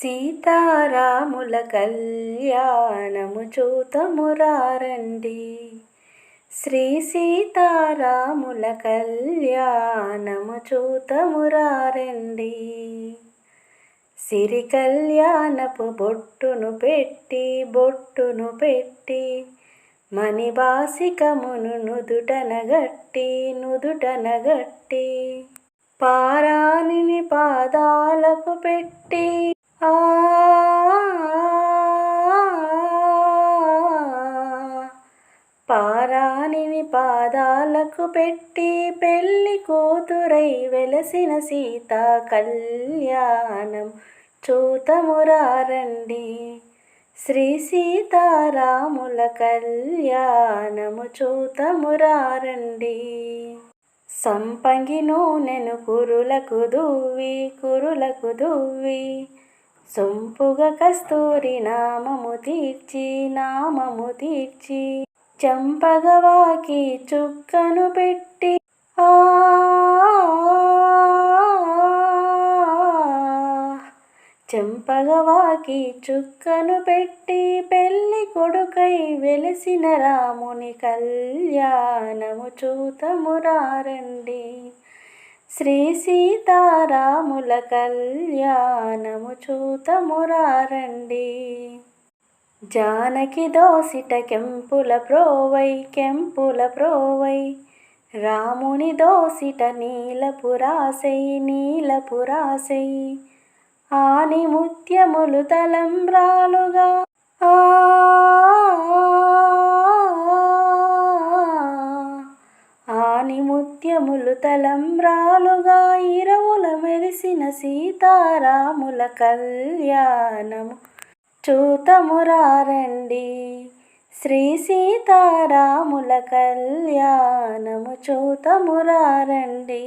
సీతారాముల కళ్యాణము చూతమురారండి. శ్రీ సీతారాముల కళ్యాణము చూతమురారండి. సిరి కళ్యాణపు బొట్టును పెట్టి బొట్టును పెట్టి మణిబాసికమును నుదుటనగట్టి నుదుటనగట్టి పారాణిని పాదాలకు పెట్టి ఆ పాదాలకు పెట్టి పెళ్ళి కూతురై వెలసిన సీత కళ్యాణం చూతమురారండి. శ్రీ సీతారాముల కళ్యాణము చూతమురారండి. సంపంగి నూనెను కురులకు దువ్వి కురులకు దువ్వి సొంపుగ కస్తూరి నామము తీర్చి నామము తీర్చి చంపగవాకి చుక్కను పెట్టి ఆ చెంపగవాకి చుక్కను పెట్టి పెళ్ళి కొడుకై వెలిసిన రాముని కళ్యాణము చూతమురారండి. శ్రీ సీతారాముల కళ్యాణము చూతమురారండి. జానకి దోసిట కెంపుల ప్రోవై కెంపుల ప్రోవై. రాముని దోసిట నీలపురాసై నీలపురాసై ఆని ముత్యములు తలంబ్రాలుగా ఆ తలం తలంబ్రాలుగా ఇరవుల మెరిసిన సీతారాముల కళ్యాణము చూతమురారండి శ్రీ సీతారాముల కళ్యాణము. చూతమురారండి